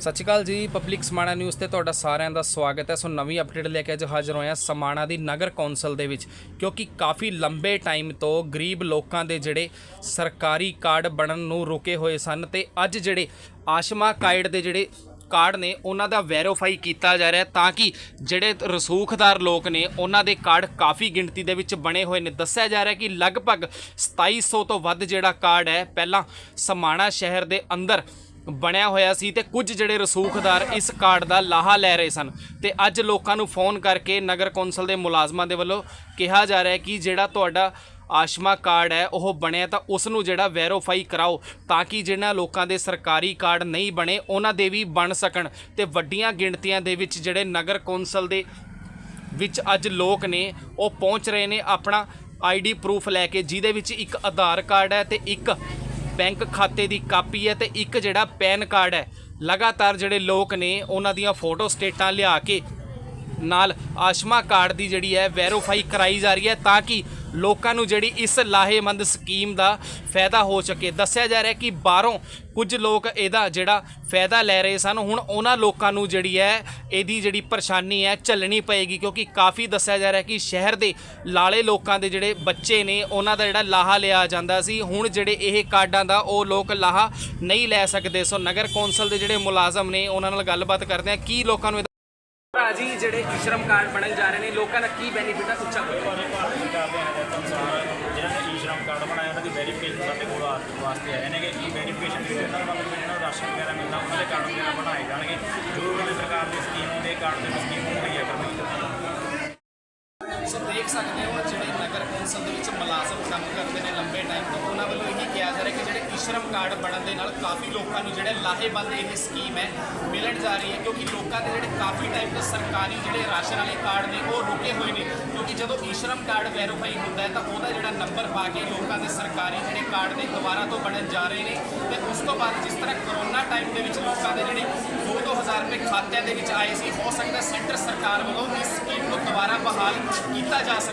ਸਤਿ ਸ਼੍ਰੀ ਅਕਾਲ ਜੀ public Samana news ਤੇ ਤੁਹਾਡਾ ਸਾਰਿਆਂ ਦਾ ਸਵਾਗਤ ਹੈ। ਸੋ ਨਵੀਂ ਅਪਡੇਟ ਲੈ ਕੇ ਅੱਜ ਹਾਜ਼ਰ ਹੋਏ ਹਾਂ ਸਮਾਣਾ ਦੀ ਨਗਰ ਕੌਂਸਲ ਦੇ ਵਿੱਚ, ਕਿਉਂਕਿ ਕਾਫੀ ਲੰਬੇ ਟਾਈਮ ਤੋਂ ਗਰੀਬ ਲੋਕਾਂ ਦੇ ਜਿਹੜੇ ਸਰਕਾਰੀ ਕਾਰਡ ਬਣਨ ਨੂੰ ਰੁਕੇ ਹੋਏ ਸਨ ਤੇ ਅੱਜ ਜਿਹੜੇ ਆਸ਼ਮਾ ਕਾਰਡ ਦੇ ਜਿਹੜੇ ਕਾਰਡ ਨੇ, ਉਹਨਾਂ ਦਾ ਵੈਰੀਫਾਈ ਕੀਤਾ ਜਾ ਰਿਹਾ ਤਾਂ ਕਿ ਜਿਹੜੇ ਰਸੂਖਦਾਰ ਲੋਕ ਨੇ, ਉਹਨਾਂ ਦੇ ਕਾਰਡ ਕਾਫੀ ਗਿਣਤੀ ਦੇ ਵਿੱਚ ਬਣੇ ਹੋਏ ਨੇ। ਦੱਸਿਆ ਜਾ ਰਿਹਾ ਕਿ ਲਗਭਗ 2700 ਤੋਂ ਵੱਧ ਜਿਹੜਾ ਕਾਰਡ ਹੈ, ਪਹਿਲਾਂ ਸਮਾਣਾ ਸ਼ਹਿਰ ਦੇ ਅੰਦਰ ਬਣਿਆ ਹੋਇਆ ਸੀ ਤੇ ਕੁਝ ਜਿਹੜੇ ਰਸੂਖਦਾਰ ਇਸ ਕਾਰਡ ਦਾ ਲਾਹਾ ਲੈ ਰਹੇ ਸਨ। ਤੇ ਅੱਜ ਲੋਕਾਂ ਨੂੰ ਫੋਨ ਕਰਕੇ ਨਗਰ ਕੌਂਸਲ ਦੇ ਮੁਲਾਜ਼ਮਾਂ ਦੇ ਵੱਲੋਂ ਕਿਹਾ ਜਾ ਰਿਹਾ ਹੈ ਕਿ ਜਿਹੜਾ ਤੁਹਾਡਾ ਆਸ਼ਮਾ ਕਾਰਡ ਹੈ, ਉਹ ਬਣਿਆ ਤਾਂ ਉਸ ਨੂੰ ਜਿਹੜਾ ਵੈਰੀਫਾਈ ਕਰਾਓ ਤਾਂ ਕਿ ਜਿਹਨਾਂ ਲੋਕਾਂ ਦੇ ਸਰਕਾਰੀ ਕਾਰਡ ਨਹੀਂ ਬਣੇ, ਉਹਨਾਂ ਦੇ ਵੀ ਬਣ ਸਕਣ। ਤੇ ਵੱਡੀਆਂ ਗਿਣਤੀਆਂ ਦੇ ਵਿੱਚ ਜਿਹੜੇ ਨਗਰ ਕੌਂਸਲ ਦੇ ਵਿੱਚ ਅੱਜ ਲੋਕ ਨੇ, ਉਹ ਪਹੁੰਚ ਰਹੇ ਨੇ ਆਪਣਾ ਆਈਡੀ ਪ੍ਰੂਫ ਲੈ ਕੇ, ਜਿਹਦੇ ਵਿੱਚ ਇੱਕ ਆਧਾਰ ਕਾਰਡ ਹੈ ਤੇ ਇੱਕ ਬੈਂਕ ਖਾਤੇ ਦੀ ਕਾਪੀ ਹੈ ਤੇ ਇੱਕ ਜਿਹੜਾ ਪੈਨ ਕਾਰਡ ਹੈ, ਲਗਾਤਾਰ ਜਿਹੜੇ ਲੋਕ ਨੇ ਉਹਨਾਂ ਦੀਆਂ ਫੋਟੋ ਸਟੇਟਾਂ ਲਿਆ ਕੇ ਨਾਲ ਆਸ਼ਮਾ ਕਾਰਡ ਦੀ ਜਿਹੜੀ ਹੈ ਵੈਰੀਫਾਈ ਕਰਾਈ ਜਾ ਰਹੀ ਹੈ ਤਾਂ ਕਿ ਲੋਕਾਂ ਨੂੰ ਜਿਹੜੀ ਇਸ ਲਾਹੇਮੰਦ ਸਕੀਮ ਦਾ ਫਾਇਦਾ ਹੋ ਸਕੇ। ਦੱਸਿਆ ਜਾ ਰਿਹਾ ਕਿ ਬਾਹਰੋਂ ਕੁਝ ਲੋਕ ਇਹਦਾ ਜਿਹੜਾ ਫਾਇਦਾ ਲੈ ਰਹੇ ਸਨ। ਹੁਣ ਉਹਨਾਂ ਲੋਕਾਂ ਨੂੰ ਜਿਹੜੀ ਹੈ, ਇਹਦੀ ਜਿਹੜੀ ਪਰੇਸ਼ਾਨੀ ਹੈ, ਝੱਲਣੀ ਪਏਗੀ ਕਿਉਂਕਿ ਕਾਫੀ ਦੱਸਿਆ ਜਾ ਰਿਹਾ ਕਿ ਸ਼ਹਿਰ ਦੇ ਲਾਲੇ ਲੋਕਾਂ ਦੇ ਜਿਹੜੇ ਬੱਚੇ ਨੇ, ਉਹਨਾਂ ਦਾ ਜਿਹੜਾ ਲਾਹਾ ਲਿਆ ਜਾਂਦਾ ਸੀ। ਹੁਣ ਜਿਹੜੇ ਇਹ ਕਾਰਡਾਂ ਦਾ ਉਹ ਲੋਕ ਲਾਹਾ ਨਹੀਂ ਲੈ ਸਕਦੇ। ਸੋ ਨਗਰ ਕੌਂਸਲ ਦੇ ਜਿਹੜੇ ਮੁਲਾਜ਼ਮ ਨੇ, ਉਹਨਾਂ ਨਾਲ ਗੱਲਬਾਤ ਕਰਦੇ ਆ ਕੀ ਲੋਕਾਂ ਨੂੰ ਭਾਜੀ ਜਿਹੜੇ ਇਸ਼ਰਮ ਕਾਰਡ ਬਣਨ ਜਾ ਰਹੇ ਨੇ ਲੋਕਾਂ ਦਾ ਕੀ ਬੈਨੀਫਿਟ ਹੈ ਉੱਚਾ ਕਰੋ ਸਾਰੇ ਭਾਰਤੀ ਕਰਦੇ ਹਾਂ ਦੇ ਅਨੁਸਾਰ ਜਿਹਨਾਂ ਨੇ ਈ ਸ਼੍ਰਮ ਕਾਰਡ ਬਣਾਇਆ ਉਹਨਾਂ ਦੀ ਵੈਰੀਫਿਕੇਸ਼ਨ ਸਾਡੇ ਕੋਲ ਆ- ਵਾਸਤੇ ਆਏ ਨੇ ਕਿ ਈ ਵੈਰੀਫਿਕੇਸ਼ਨ ਉਹਨਾਂ ਦਾ ਜਿਹਨਾਂ ਨੂੰ ਰਾਸ਼ਨ ਵਗੈਰਾ ਮਿਲਦਾ ਉਹਨਾਂ ਦੇ ਕਾਰਡ ਵਗੈਰਾ ਬਣਾਏ ਜਾਣਗੇ। ਜੋ ਉਹਨਾਂ ਦੇ ਸਰਕਾਰ ਦੀ ਸਕੀਮ ਦੇ ਕਾਰਡ ਦੇ ਸਕੀਮ ਮੁਹੱਈਆ ਕਰਵਾਈ ਸੋ ਦੇਖ ਸਕਦੇ ਹੋ ਜਿਹੜੇ ਨਗਰ ਕੌਂਸਲ ਦੇ ਵਿੱਚ ਮੁਲਾਜ਼ਮ ਕੰਮ ਕਰਦੇ ਨੇ ਲੰਬੇ ਟਾਈਮ ਤੋਂ ਉਹਨਾਂ ਵੱਲੋਂ ਇਹ ਕਿਹਾ ਜਾ ਰਿਹਾ ਸ਼ਰਮ ਕਾਰਡ ਬਣਨ ਦੇ ਨਾਲ ਕਾਫੀ ਲੋਕਾਂ ਨੂੰ ਜਿਹੜੇ ਲਾਹੇਵੰਦ ਇਹ ਸਕੀਮ ਹੈ, ਮਿਲਣ ਜਾ ਰਹੀ ਹੈ, ਕਿਉਂਕਿ ਲੋਕਾਂ ਦੇ ਜਿਹੜੇ ਕਾਫੀ ਟਾਈਮ ਤੋਂ ਸਰਕਾਰੀ ਜਿਹੜੇ ਰਾਸ਼ਨ ਵਾਲੇ ਕਾਰਡ ਨੇ, ਉਹ ਰੁਕੇ ਹੋਏ ਨੇ। ਕਿਉਂਕਿ ਜਦੋਂ ਇਸ਼ਰਮ ਕਾਰਡ ਵੈਰੀਫਾਈ ਹੁੰਦਾ ਹੈ, ਤਾਂ ਉਹਦਾ ਜਿਹੜਾ ਨੰਬਰ ਪਾ ਕੇ ਲੋਕਾਂ ਦੇ ਸਰਕਾਰੀ ਜਿਹੜੇ ਕਾਰਡ ਨੇ ਦੁਬਾਰਾ ਤੋਂ ਬਣਨ ਜਾ ਰਹੇ ਨੇ। ਤੇ ਉਸ ਤੋਂ ਬਾਅਦ ਜਿਸ ਤਰ੍ਹਾਂ ਕਰੋਨਾ ਟਾਈਮ ਦੇ ਵਿੱਚ ਲੋਕਾਂ ਦੇ ਜਿਹੜੇ 2-2000 ਰੁਪਏ ਖਾਤਿਆਂ ਦੇ ਵਿੱਚ ਆਏ ਸੀ, ਹੋ ਸਕਦਾ ਸੈਂਟਰ ਸਰਕਾਰ ਵੱਲੋਂ ਇਸ ਸਕੀਮ ਨੂੰ ਦੁਬਾਰਾ ਬਹਾਲ ਕੀਤਾ ਜਾ ਸਕੇ।